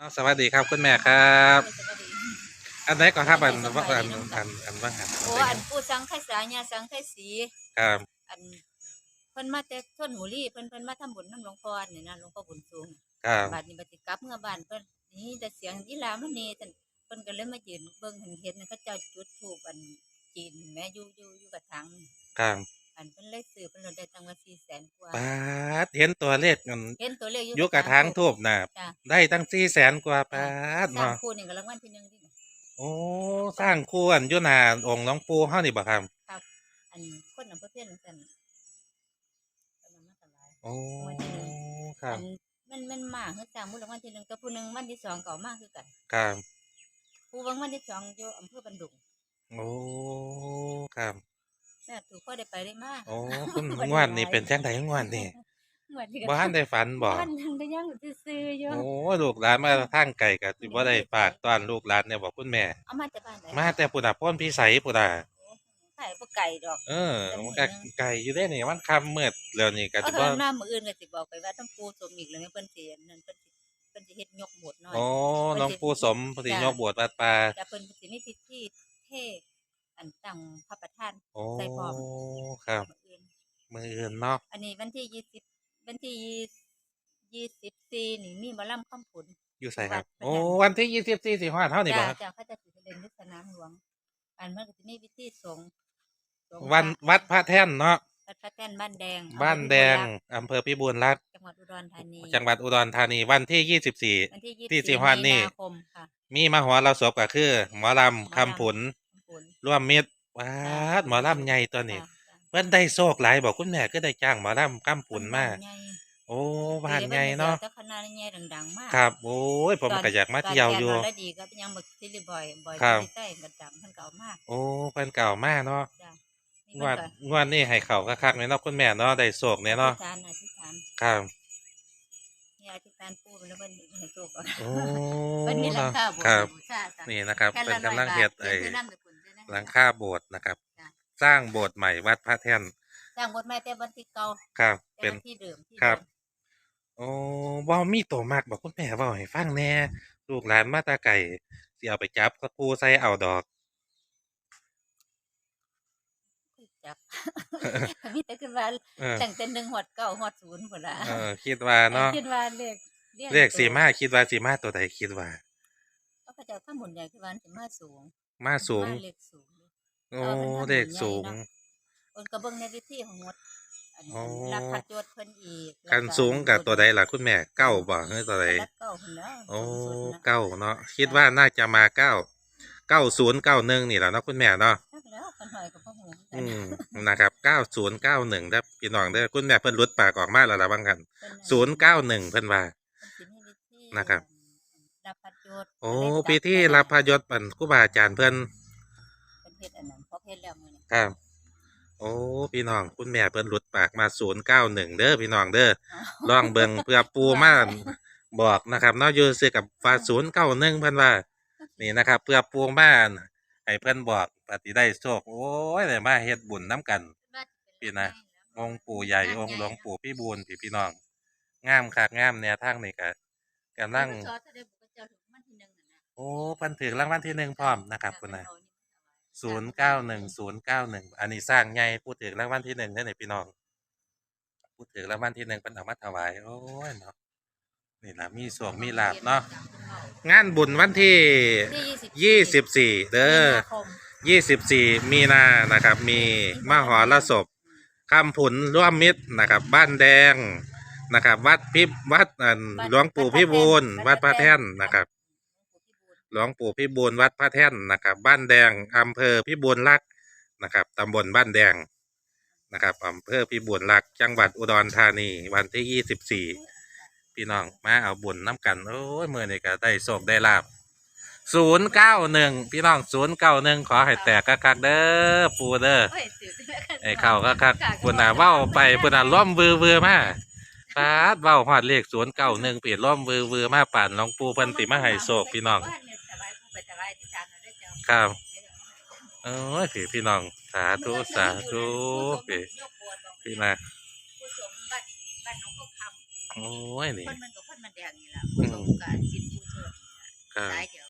อ้าวสวัสดีครับคุณแม่ครับสวัสดีอันไหนก่อนครับอันสวัว่าสดีอันน้องอันอันว่างหันโอ้อันปูสังไขสายาสังไขสีครับ อันเพิ่นมาแต่ชนหมูลี่เพิ่นเพิ่นมาทำบุญน้ำหลวงพ่อนี่นะหลวงพ่อบุญสูงน่ะครับบัดนี้บัดสิกลับเมื่อบ้านเพิ่นนี่แต่เสียงอีหลามันนี่ท่านเพิ่นก็เลยมายืนเบิ่งเห็นเห็นน่ะเขาเจ้าจุดธูปอันจีนแม่อยู่อยู่อยู่กระถางครับ อันเพิ่นเลยซื้อเพิ่นเลยได้ตังค์มา400,000กว่า ปาดเห็นตัวเลขมันเห็นตัวเลขอยู่อยุกระถางทูบน่ะ จ้ะได้ตั้งสี่แสนกว่าปาดสร้างเนาะคู่นี่ก็รางวัลที่หนึ่งที่น่ะโอ้สร้างคู่อันอยุนาองค์หลวงปู่เฮานี่บ่ครับครับอันคนอำเภอเพียนซั่นเพิ่นเอามาถวายโอ้รางวัลที่หนึ่งครับอันมันมันมากคือสร้างมูลรางวัลที่หนึ่งแต่ผู้หนึ่งวันที่สองก็เอามากคือกัน ครับผู้วังวันที่สองอยู่อำเภอบันดุงโอ้ครับ แม่ถูกพ่อได้ไปได้มากโอ้คุณงวดนี่เป็นจังไดงวดนี่งวดนี้บ่ทันได้ฝันบ่บ้านยังได้ยังซื้อๆอยู่โอ้ลูกหลานมาทางไกลก็สิบ่ได้ฝากต้อนลูกหลานเนี่ยบอกคุณแม่เอามาจากบ้านไหนมาแต่ปุ่นน่ะพ้นพิสัยปุ่นน่ะขายพวกไก่ดอก เออมันก็ไก่อยู่ได้นี่มันคำมืดแล้วนี่ก็เอาสิคบ่นหน้ามืออื่นก็สิบอกไปว่าต้องปูสมอีกแล้วเนี่ยเพิ่นสิอันนั่นเพิ่นสิเพิ่นสิเฮ็ดยกหมดน้อยโอ้หลวงปู่สมพอดียกบวชวัดป่าแต่เพิ่นสิมีพิธีเทศอันตั้ง พระประธาน โอ้ใส่พร้อม ครับ มื้ออื่นมืออื่นเนาะอันนี้วันที่ยี่สิบวันที่ยี่สิบสี่นี่มีหมาล่ำข้ามผล อยู่ใส่ครับวัดโอ้วันที่ยี่สิบสี่สิงหาเท่านี่บ่จ้าครับจ้าเขาจะถือเล่นที่สนามหลวง อันมันก็จะมีพิธีสงฆ์สงฆ์วันพระวัดพระแท่นเนาะวัดพระแท่นบ้านแดงบ้านแดงอำเภอพิบูลรักษ์อำเภอพิบูลรัตน์จังหวัดอุดรธานีจังหวัดอุดรธานีวันที่ยี่สิบสี่ วันที่ยี่ที่สิบสิงหานี่ มีนาคมค่ะมีมหรสพก็คือ หมอลำคำผลผลร่วมมิตร วัดหมอลำใหญ่ตัวนี้จ้ะเพิ่นได้โชคหลายบอกคุณแม่ก็ได้จ้างหมอลำคำผลมาบ้นใหญ่โอ้บ้านใหญ่เนาะแต่คณะใหญ่ดังๆมากครับโอ้ยผมก็อยากมาเที่ยวอยู่ตนแก่นอนแล้วดีก็เป็นยังบักซิลิบอยบอยครับซิลิใต้กระดังท่านเก่ามากโอ้เพิ่นเก่ามากเนาะจ้ะงวดงวดนี่ให้เขาคักๆเลยเนาะคุณแม่เนาะได้โศกเนี่ยเนาะอธิษฐานอธิษฐานครับนี่อธิษฐานปู่ไปแล้วเพิ่นให้โชคเอาโอ้เพิ่นมีหลังเนาะคาโบสถ์ครับบูชาจ้ะนี่นะครับแค่เป็นละกำลัง100เฮ็ดบาทไอ้ เดี๋ยวซื้อน้ำกับคุณด้วยนะหลังคาโบสถ์นะครับ จ้ะ สร้างโบสถ์ใหม่วัดพระแท่น สร้างบทใหม่แต่วันที่เก่าครับ แต่เป็นวันที่เดิมที่ครับ เดิมโอ้บ่มีตัวมากบอกคุณแม่เว้าให้ฟังแหน่ลูกหลานมาแตาไก่สิเอาไปจับกระปูใส่เอาดอก จับ มีแต่ขึ้นว่าเออตั้งแต่หนึ่งหอดเก้าหอดศูนย์พุ่นล่ะเออคิดว่าเนาะคิดว่าเลขรียงเลขสีตัวมาคิดว่าสีมาตัวใดคิดว่า เขาก็จะข้ามหมุนใหญ่คือว่าสิมาสูง มาสูงมาเลขสูงโอ้เออมันทำเลขสูงใหญ่เนาะคนกระเบื้องในวิธีของหมดอันอ๋อ รับพัดยศเพิ่นอีกคันสูงกับตัวใดล่ะคุณแม่เก้าบ่เฮ้ยตัวใดรับเก้าคนแล้วโอ้สูงสุดนะเก้าเนาะคิดว่าน่าจะมาเก้าเก้าศูนย์เก้าหนึ่งนี่แหละเนาะคุณแม่เนาะจักแล้วคนหอยกับพ่อหูกันอืมนะครับเก้าศูนย์เก้าหนึ่งได้อพี่น้องได้อคุณแม่เพิ่นรุดปากออกมาแล้วละบางกันเพิ่นศูนย์เก้าหนึ่งเพิ่นว่า เพิ่นสิมีวิธีนะครับรับพัด ยศโอ้ได้จับพิธีรับพยศปันครูบาอาจารย์เพิ่นเพิ่นเฮ็ดอันนั้นเพราะเฮ็ดแล้วมื้อนี้ครับ โอ้พี่น้องคุณแม่เพิ่นรุดปากมาศูนย์เก้าหนึ่งเด้อพี่น้องเด้อลองเบิ่งเพื่อปูมาบอกนะครับเนาะอยู่ซื้อกับฟ้าศูนย์เก้าหนึ่งเพิ่นว่า นี่นะครับเพื่อปูมาให้เพิ่นบอกปฏิได้โชคโอ้ยได้มาเฮ็ดบุญน้ำกัน พี่นะ องค์ปู่ใหญ่องค์หลวงปู่พี่บูลพี่พี่น้องงามคักงามแนวทางนี่ก็กำลังเพิ่นสอนแสดงบุญ โอ้เพิ่นถึงรางวัลที่หนึ่งพร้อมนะครับคุณนะศูนย์เก้าหนึ่งศูนย์เก้าหนึ่งอันนี้สร้างใหญ่พูดถึงรางวัลที่หนึ่งได้ไหนพี่น้องพูดถึงรางวัลที่หนึ่งเป็นเอามาถวายโอ้ยเนาะนี่ล่ะมีสวงมีลาบเนาะงานบุญวันที่ที่ยี่สิบสี่เด้อมีนาคมยี่สิบสี่มีนานะครับ มีมหรสพคำผุนร่วมมิตรนะครับ บ้านแดงนะครับ วัดพิบวัดอันหลวงปู่พิบูลวัดพระแท่นนะครับ หลวงปู่พิบูลวัดพระแท่นนะครับ บ้านแดงอำเภอพิบูลรักษ์นะครับตำบลบ้านแดงนะครับอำเภอพิบูลรักษ์จังหวัดอุดรธานีวันที่ยี่สิบสี่พี่น้องมาเอาบุญน้ำกันโอ้ยมือนี่ก็ได้โศกได้ลาบศูนย์เก้าหนึ่งพี่น้องศูนย์เก้าหนึ่งขอให้แตกคักๆเด้อปูเด้อโอ้ยตื่นเต้นไอ้เข้าคักๆปุ่นน่ะเว้าไปปุ่นน่ะล้อมวือวือมา ฟาดเว้าฮอดเลขศูนย์เก้าหนึ่งเปลี่ยนล้อมวือวือมาป่านหลวงปูเพิ่นสิมาให้โศกพี่น้อง ครับเอ้ยพี่พี่น้องสาธุสาธุพี่พี่นะผู้สมาโอ้ยนี่คนมันกับคนมันแดงนี่แหละผู้สมกับจิตผู้เชิดคสายเดียว